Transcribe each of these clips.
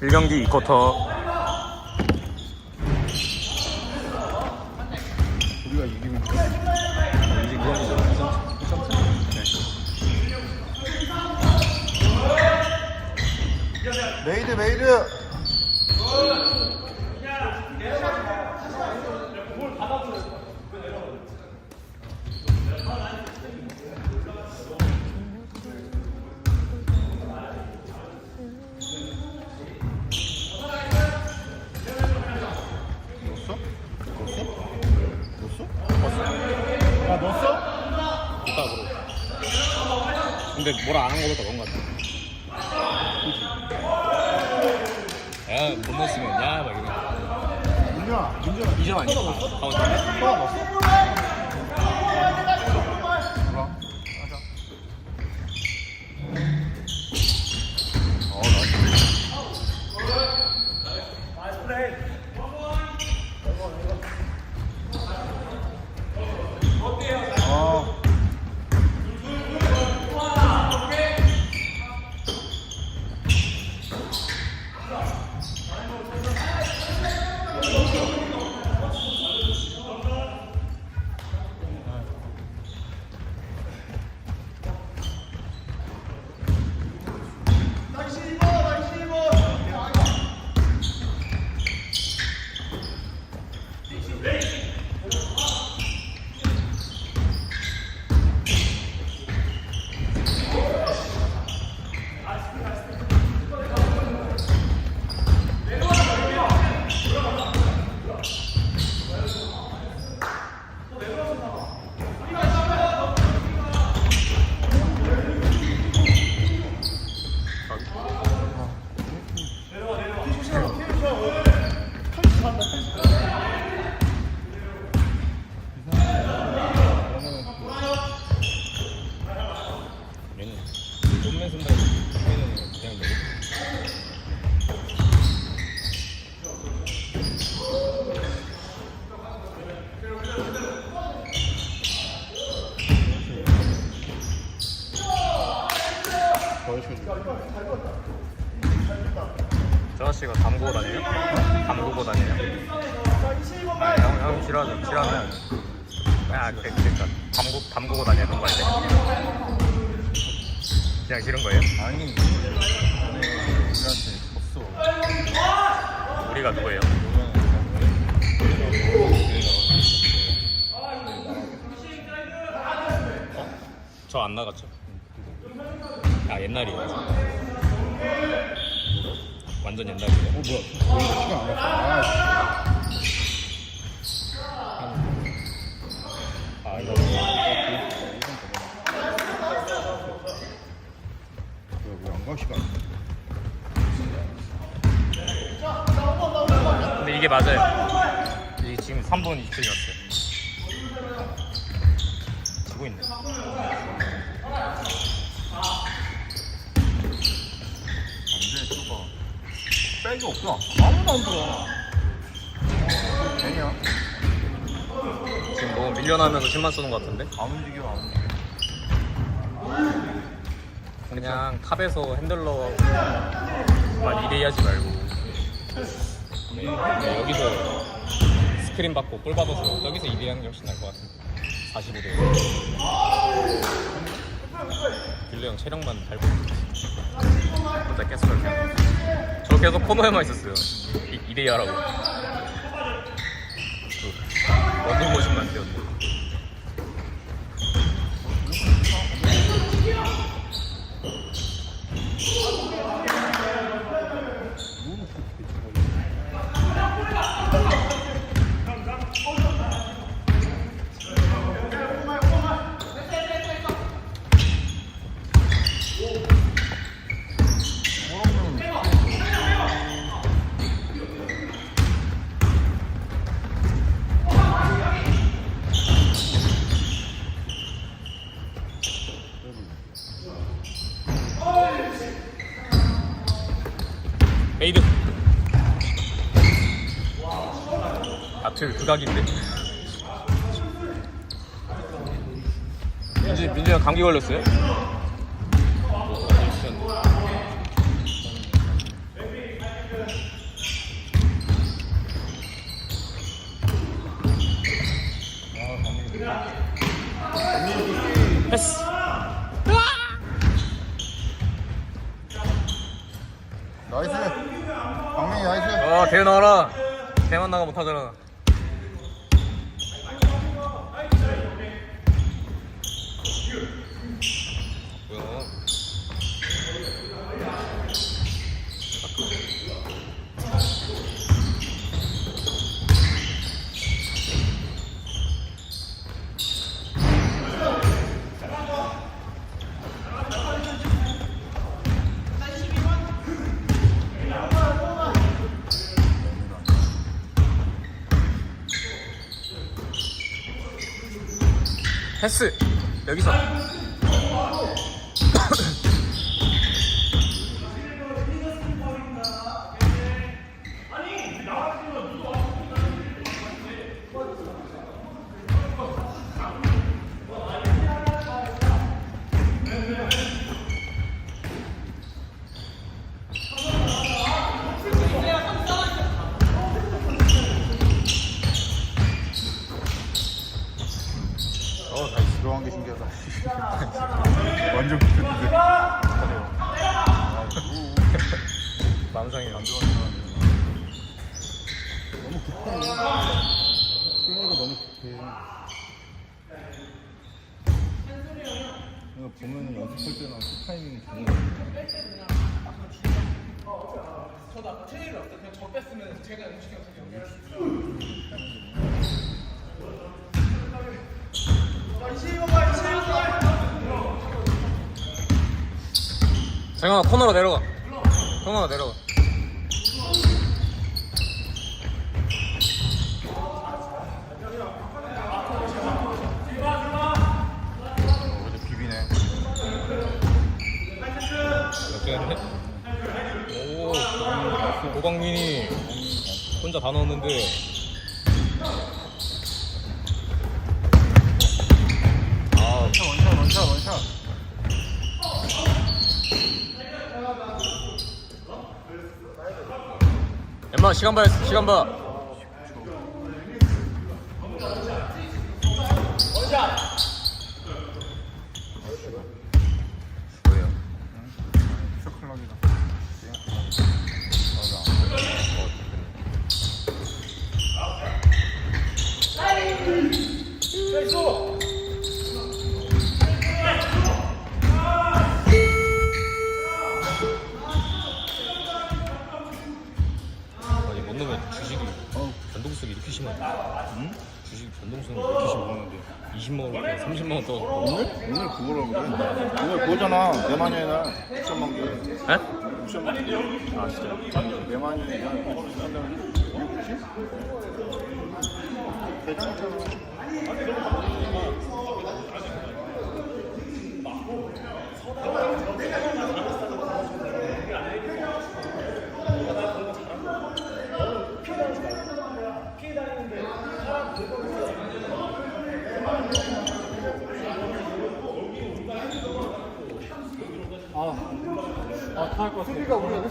1경기 2쿼터. 우리가 이기면 이제 2경기죠 메이드 메이드 넣었어? 넣었어? 넣었어? 아 넣었어? 부탁으로 근데 뭐라 안 한 거보다 그런 거 같아 야못 넣었으면 야막 이러면 민준아 민준아 2점 아니야? 가운데 또 넣었어? 아저씨가 담그고 다녀요? 담그고 다녀요? 아, 형, 형 싫어하죠. 싫어하면 야, 그래, 그러니까 담고 담그고 다녀 그런 거 아니야? 그냥 싫은 거예요? 아니 우리한테 졌어 우리가 누구예요? 저 안 나갔죠? 아 옛날이에요. 완전 옛날이에요. 어 뭐야 우리 시간 안 갔어 아아 이거 왜안 가 시간 근데 이게 맞아요. 이게 지금 3분 27이었어요. 지고 있네. 안돼 좁아 백이 없어 아무도 안 들어 되냐 지금 너무 밀려나면서 힘만 쓰는 것 같은데? 안 움직여 안 움직여. 그냥 탑에서 핸들러만 2대2 하지 말고. 네, 네, 여기서 스크린 받고 볼 받아서 여기서 2대2 하는 게 훨씬 나을 것 같은데. 45대 빌려 형 체력만 달고. 혼자 계속 그렇게. 하고. 저 계속 코너에만 있었어요. 2대2 하라고. 그 런닝머신만 뛰었는 지각인데. 민지 민지가 감기 걸렸어요? 패스. 나이스. 강민이 나이스. 아, 어, 대회 나와라. 대만 나가 못하잖아. 패스. 여기서 어, 다시 들어간 게 신기하다. 완전 급했는데. 맘상이야 너무 급해. 게임이 너무 급해. 이거 보면은 연습할 때나 그 타이밍이 좋은 거 같아. 정영아 코너로 내려가 코너로 내려가 어, 어제 비비네. 역전했네 오 고광민이 혼자 다 넣었는데 아 원샷, 원샷, 원샷. 엠마 시간 봐 시간 봐 뭐예요? 쇼클락이다. 아니 못 넣으면 주식이 어, 변동성이 이렇게 심하네 응? 주식 변동성이 이렇게 뭐하는데? 20만 원 30만 원 떠. 오늘? 오늘 그거라고 그래. 오늘 그거잖아. 내마니에나 6천만 개. 에? 6천만 개. 아, 진짜? 내마니에나 6천만 개. 대단했잖아. 수비가 우리가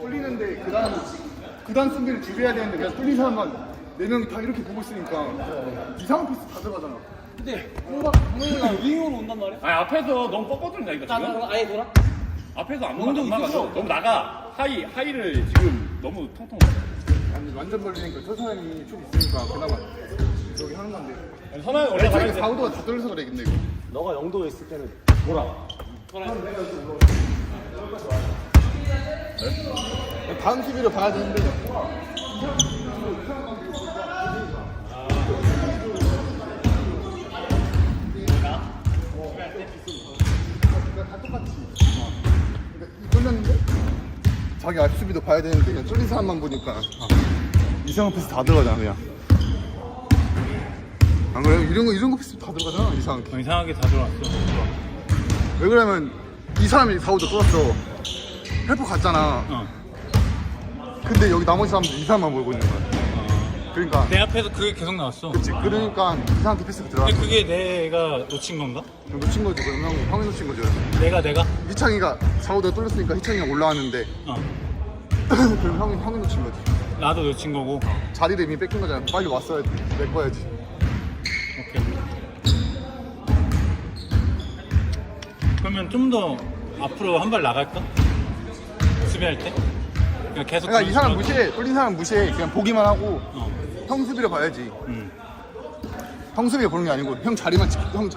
뚫리는데 그다음 그다음 수비를 준비해야 되는데 그냥 뚫린 사람만 네 명이 다 이렇게 보고 있으니까 이상한 패스 다 들어가잖아. 아니 앞에서 너무 뻑뻑거린다니까 지금 아예 돌아? 앞에서 아무도 안 나가서 너무 나가 하이 하이를 지금 너무 통통 아니 완전 벌리니까 저 사람이 좀 있으니까 그나마 저기 하는 건데. 선아는 원래 저희가 가는데 4호도가 다 뚫려서 그래 근데 이거. 너가 영도에 있을 때는 돌아. 다음 수비를 봐야 되는데. 다 똑같이. 그러니까 이 뚫렸는데 자기 앞 수비도 봐야 되는데 그냥 뚫린 사람만 보니까 이상한 패스 다 들어가잖아 그냥. 안 그래요? 이런 거 이런 거 패스 다 들어가잖아 이상하게. 이상하게 다 들어왔어 왜 그러면 이 사람이 4호도 뚫었어. 헬프 갔잖아. 어. 근데 여기 나머지 사람들 이 사람만 보고 있는 거야. 그러니까 내 앞에서 그게 계속 나왔어 그치 그러니까 이상하게 패스가 들어가. 근데 그게 내가 놓친 건가? 놓친 거지 형 형이 놓친 거죠. 내가 내가? 희창이가 4호도 뚫렸으니까 희창이가 올라왔는데 어 그럼 형이 형이 놓친 거지. 나도 놓친 거고 자리를 이미 뺏긴 거잖아. 빨리 왔어야지. 메꿔야지. 오케이 그러면 좀 더 앞으로 한 발 나갈까? 수비할 때? 계속 그러니까 이 사람 무시해. 뚫린 사람 무시해. 그냥 보기만 하고 어. 형 수비를 봐야지. 음. 형 수비를 보는 게 아니고 형 자리만 지키 형 자-